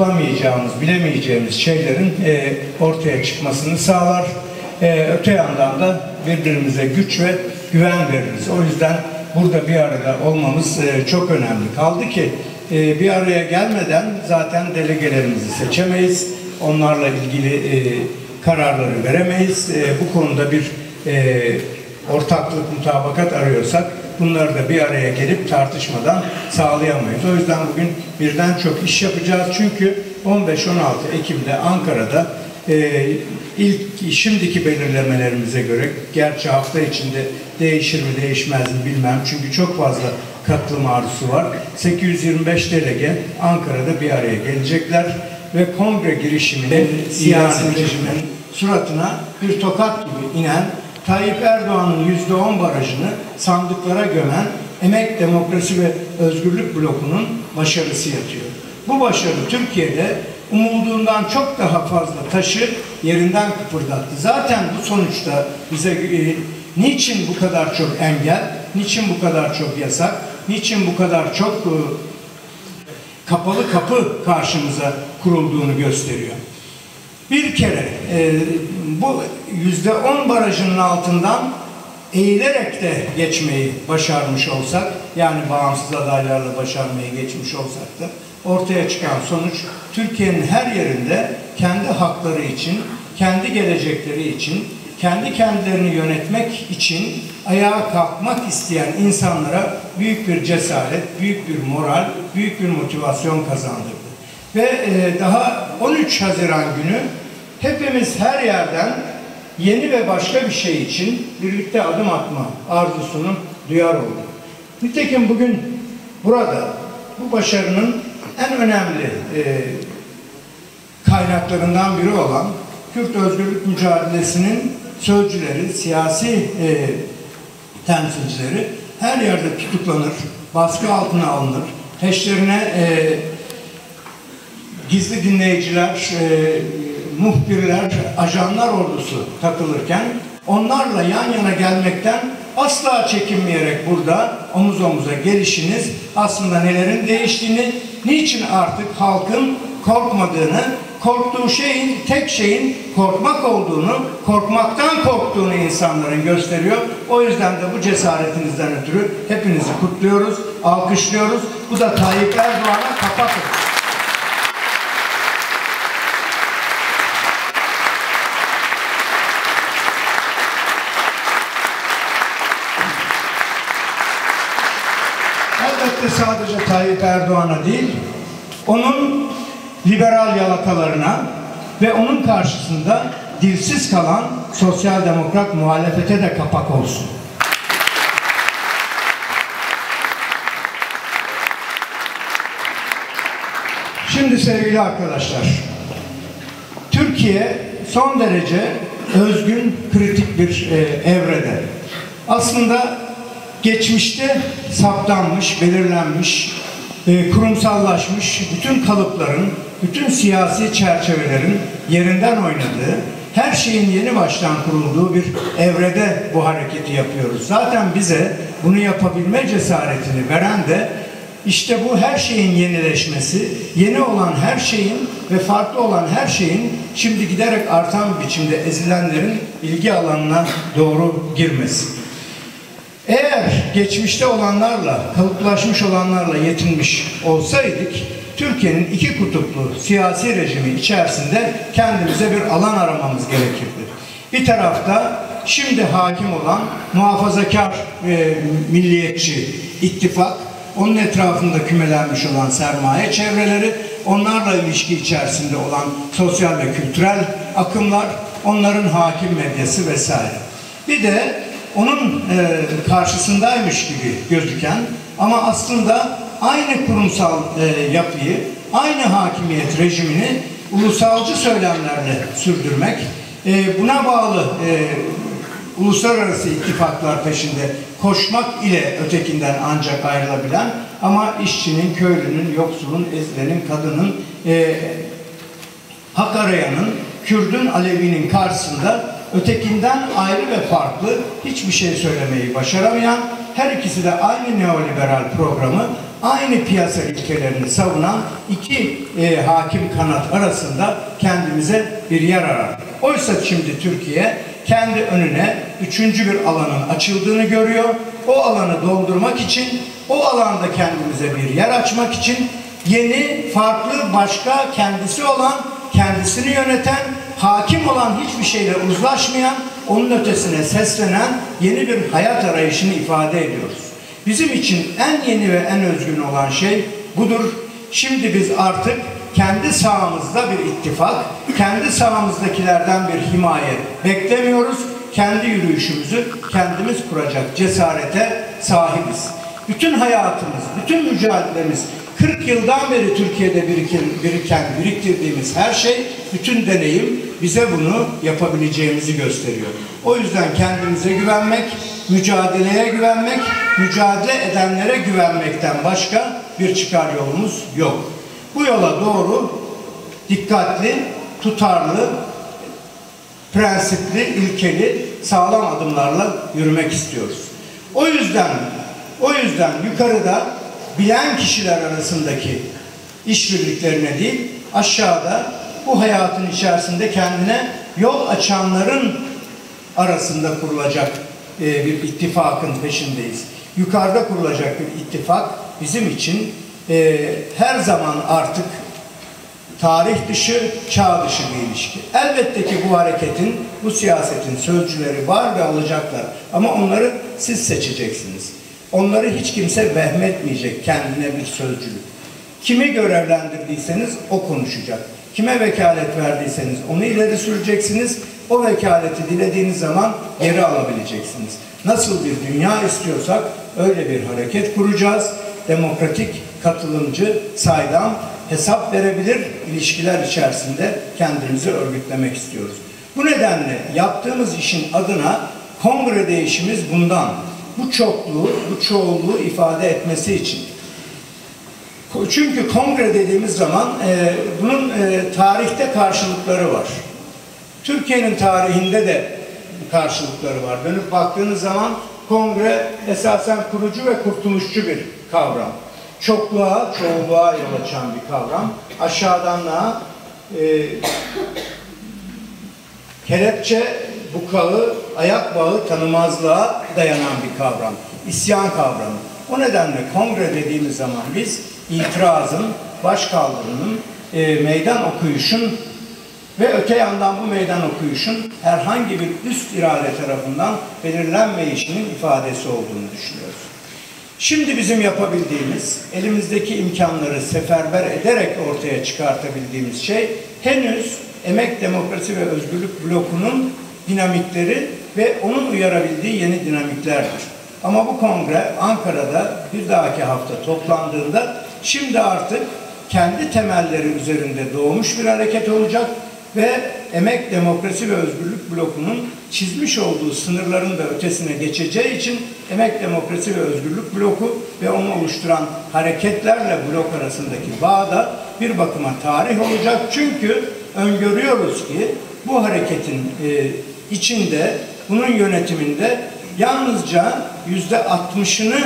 bulamayacağımız, bilemeyeceğimiz şeylerin e, ortaya çıkmasını sağlar. E, öte yandan da birbirimize güç ve güven veririz. O yüzden burada bir arada olmamız e, çok önemli. Kaldı ki e, bir araya gelmeden zaten delegelerimizi seçemeyiz. Onlarla ilgili e, kararları veremeyiz. E, bu konuda bir e, ortaklık, mutabakat arıyorsak bunları da bir araya gelip tartışmadan sağlayamayız. O yüzden bugün birden çok iş yapacağız. Çünkü 15-16 Ekim'de Ankara'da e, ilk şimdiki belirlemelerimize göre gerçi hafta içinde değişir mi değişmez mi bilmem. Çünkü çok fazla katılım arzusu var. 825 delege Ankara'da bir araya gelecekler ve kongre girişiminin siyasi rejimin suratına bir tokat gibi inen Tayyip Erdoğan'ın yüzde on barajını sandıklara gömen Emek Demokrasi ve Özgürlük blokunun başarısı yatıyor. Bu başarı Türkiye'de umulduğundan çok daha fazla taşı yerinden kıpırdattı. Zaten bu sonuçta bize e, niçin bu kadar çok engel, niçin bu kadar çok yasak, niçin bu kadar çok e, kapalı kapı karşımıza kurulduğunu gösteriyor. Bir kere e, bu yüzde on barajının altından eğilerek de geçmeyi başarmış olsak, yani bağımsız adaylarla başarmayı geçmiş olsak da ortaya çıkan sonuç Türkiye'nin her yerinde kendi hakları için, kendi gelecekleri için, kendi kendilerini yönetmek için ayağa kalkmak isteyen insanlara büyük bir cesaret, büyük bir moral, büyük bir motivasyon kazandırdı. Ve e, daha 13 Haziran günü hepimiz her yerden yeni ve başka bir şey için birlikte adım atma arzusunu duyar olduk. Nitekim bugün burada bu başarının en önemli e, kaynaklarından biri olan Kürt özgürlük mücadelesinin sözcüleri, siyasi e, temsilcileri her yerde tutuklanır, baskı altına alınır, peşlerine e, gizli dinleyiciler, e, muhbirler, ajanlar ordusu takılırken onlarla yan yana gelmekten asla çekinmeyerek burada omuz omuza gelişiniz aslında nelerin değiştiğini, niçin artık halkın korkmadığını, korktuğu şeyin, tek şeyin korkmak olduğunu, korkmaktan korktuğunu insanların gösteriyor. O yüzden de bu cesaretinizden ötürü hepinizi kutluyoruz, alkışlıyoruz. Bu da Tayyip Erdoğan'a kapatır. Elbette sadece Tayyip Erdoğan'a değil, onun liberal yalakalarına ve onun karşısında dilsiz kalan sosyal demokrat muhalefete de kapak olsun. Şimdi sevgili arkadaşlar, Türkiye son derece özgün, kritik bir e, evrede. Aslında geçmişte saptanmış, belirlenmiş, e, kurumsallaşmış bütün kalıpların, bütün siyasi çerçevelerin yerinden oynadığı, her şeyin yeni baştan kurulduğu bir evrede bu hareketi yapıyoruz. Zaten bize bunu yapabilme cesaretini veren de işte bu her şeyin yenileşmesi, yeni olan her şeyin ve farklı olan her şeyin şimdi giderek artan biçimde ezilenlerin ilgi alanına doğru girmesi. Eğer geçmişte olanlarla, kalıplaşmış olanlarla yetinmiş olsaydık, Türkiye'nin iki kutuplu siyasi rejimi içerisinde kendimize bir alan aramamız gerekirdi. Bir tarafta şimdi hakim olan muhafazakar e, milliyetçi ittifak, onun etrafında kümelenmiş olan sermaye çevreleri, onlarla ilişki içerisinde olan sosyal ve kültürel akımlar, onların hakim medyası vesaire. Bir de onun e, karşısındaymış gibi gözüken ama aslında aynı kurumsal e, yapıyı, aynı hakimiyet rejimini ulusalcı söylemlerle sürdürmek, e, buna bağlı e, uluslararası ittifaklar peşinde koşmak ile ötekinden ancak ayrılabilen ama işçinin, köylünün, yoksulun, ezilenin, kadının, e, hak arayanın, Kürdün, Alevi'nin karşısında ötekinden ayrı ve farklı hiçbir şey söylemeyi başaramayan, her ikisi de aynı neoliberal programı aynı piyasa ilkelerini savunan iki e, hakim kanat arasında kendimize bir yer arar. Oysa şimdi Türkiye kendi önüne üçüncü bir alanın açıldığını görüyor. O alanı doldurmak için, o alanda kendimize bir yer açmak için yeni, farklı, başka, kendisi olan, kendisini yöneten, hakim olan hiçbir şeyle uzlaşmayan, onun ötesine seslenen yeni bir hayat arayışını ifade ediyoruz. Bizim için en yeni ve en özgün olan şey budur. Şimdi biz artık kendi sahamızda bir ittifak, kendi sahamızdakilerden bir himaye beklemiyoruz. Kendi yürüyüşümüzü kendimiz kuracak cesarete sahibiz. Bütün hayatımız, bütün mücadelemiz 40 yıldan beri Türkiye'de biriken, biriken, biriktirdiğimiz her şey, bütün deneyim bize bunu yapabileceğimizi gösteriyor. O yüzden kendimize güvenmek, mücadeleye güvenmek, mücadele edenlere güvenmekten başka bir çıkar yolumuz yok. Bu yola doğru dikkatli, tutarlı, prensipli, ilkeli, sağlam adımlarla yürümek istiyoruz. O yüzden o yüzden yukarıda bilen kişiler arasındaki işbirliklerine değil, aşağıda bu hayatın içerisinde kendine yol açanların arasında kurulacak e, bir ittifakın peşindeyiz. Yukarıda kurulacak bir ittifak bizim için e, her zaman artık tarih dışı, çağ dışı bir ilişki. Elbette ki bu hareketin, bu siyasetin sözcüleri var ve olacaklar. Ama onları siz seçeceksiniz. Onları hiç kimse vehmetmeyecek kendine bir sözcülük. Kimi görevlendirdiyseniz o konuşacak. Kime vekalet verdiyseniz onu ileri süreceksiniz. O vekaleti dilediğiniz zaman geri alabileceksiniz. Nasıl bir dünya istiyorsak öyle bir hareket kuracağız. Demokratik, katılımcı, saydam, hesap verebilir ilişkiler içerisinde kendimizi örgütlemek istiyoruz. Bu nedenle yaptığımız işin adına kongre değişimiz bundan. Bu çokluğu, bu çoğulluğu ifade etmesi için. Çünkü kongre dediğimiz zaman e, bunun e, tarihte karşılıkları var. Türkiye'nin tarihinde de karşılıkları var. Dönüp baktığınız zaman kongre esasen kurucu ve kurtuluşçu bir kavram. Çokluğa, çoğulluğa yol açan bir kavram. Aşağıdanlığa e, kelepçe, bukağı, ayak bağı tanımazlığa dayanan bir kavram. İsyan kavramı. O nedenle kongre dediğimiz zaman biz itirazın, başkaldırının, e, meydan okuyuşun ve öte yandan bu meydan okuyuşun herhangi bir üst irade tarafından belirlenmeyişinin ifadesi olduğunu düşünüyoruz. Şimdi bizim yapabildiğimiz, elimizdeki imkanları seferber ederek ortaya çıkartabildiğimiz şey henüz Emek Demokrasi ve Özgürlük blokunun dinamikleri ve onun uyarabildiği yeni dinamiklerdir. Ama bu kongre Ankara'da bir dahaki hafta toplandığında şimdi artık kendi temelleri üzerinde doğmuş bir hareket olacak ve Emek Demokrasi ve Özgürlük blokunun çizmiş olduğu sınırların da ötesine geçeceği için Emek Demokrasi ve Özgürlük bloku ve onu oluşturan hareketlerle blok arasındaki bağ da bir bakıma tarih olacak. Çünkü öngörüyoruz ki bu hareketin e, içinde, bunun yönetiminde yalnızca yüzde altmışını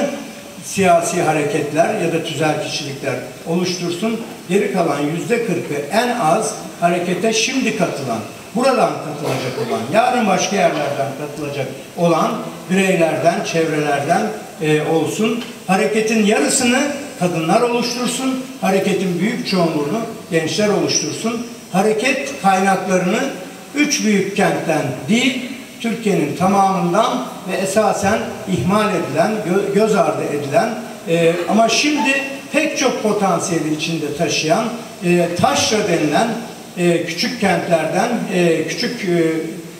siyasi hareketler ya da tüzel kişilikler oluştursun. Geri kalan yüzde kırkı en az harekete şimdi katılan, buradan katılacak olan, yarın başka yerlerden katılacak olan bireylerden, çevrelerden e, olsun. Hareketin yarısını kadınlar oluştursun, hareketin büyük çoğunluğunu gençler oluştursun. Hareket kaynaklarını üç büyük kentten değil, Türkiye'nin tamamından ve esasen ihmal edilen, gö göz ardı edilen e, ama şimdi pek çok potansiyeli içinde taşıyan e, taşra denilen e, küçük kentlerden, e, küçük e,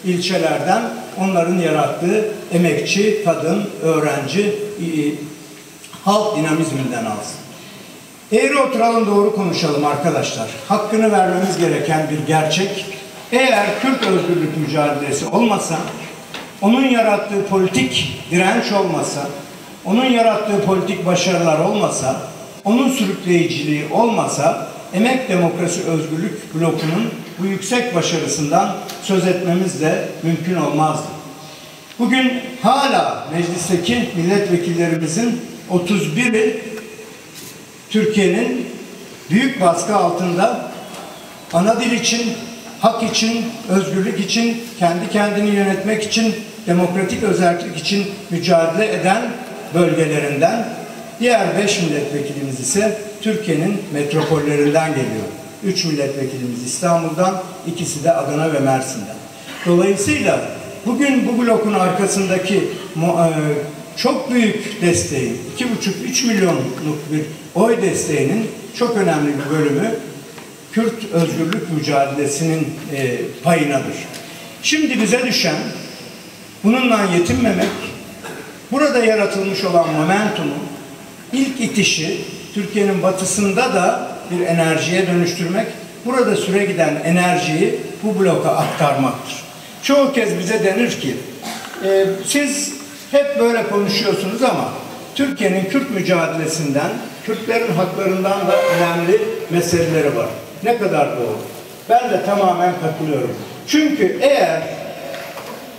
ilçelerden onların yarattığı emekçi, kadın, öğrenci, e, halk dinamizminden alsın. Eğri oturalım doğru konuşalım arkadaşlar. Hakkını vermemiz gereken bir gerçek. Eğer Kürt özgürlük mücadelesi olmasa, onun yarattığı politik direnç olmasa, onun yarattığı politik başarılar olmasa, onun sürükleyiciliği olmasa, Emek Demokrasi Özgürlük blokunun bu yüksek başarısından söz etmemiz de mümkün olmazdı. Bugün hala meclisteki milletvekillerimizin 31'i Türkiye'nin büyük baskı altında ana dil için, hak için, özgürlük için, kendi kendini yönetmek için, demokratik özellik için mücadele eden bölgelerinden, diğer beş milletvekilimiz ise Türkiye'nin metropollerinden geliyor. Üç milletvekilimiz İstanbul'dan, ikisi de Adana ve Mersin'den. Dolayısıyla bugün bu blokun arkasındaki e, çok büyük desteği, 2,5-3 milyonluk bir oy desteğinin çok önemli bir bölümü Kürt özgürlük mücadelesinin e, payınadır. Şimdi bize düşen bununla yetinmemek, burada yaratılmış olan momentumu ilk itişi Türkiye'nin batısında da bir enerjiye dönüştürmek, burada süre giden enerjiyi bu bloka aktarmaktır. Çoğu kez bize denir ki, e, siz hep böyle konuşuyorsunuz ama Türkiye'nin Kürt mücadelesinden, Kürtlerin haklarından da önemli meseleleri var. Ne kadar doğru. Ben de tamamen katılıyorum. Çünkü eğer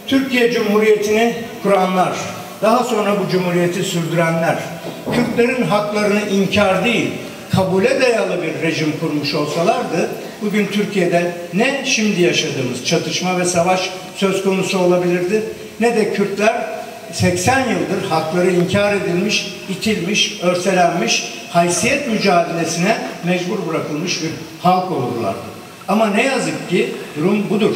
Türkiye Cumhuriyeti'ni kuranlar, daha sonra bu cumhuriyeti sürdürenler, Kürtlerin haklarını inkar değil, kabule dayalı bir rejim kurmuş olsalardı, bugün Türkiye'de ne şimdi yaşadığımız çatışma ve savaş söz konusu olabilirdi, ne de Kürtler 80 yıldır hakları inkar edilmiş, itilmiş, örselenmiş, haysiyet mücadelesine mecbur bırakılmış bir halk olurlardı. Ama ne yazık ki durum budur.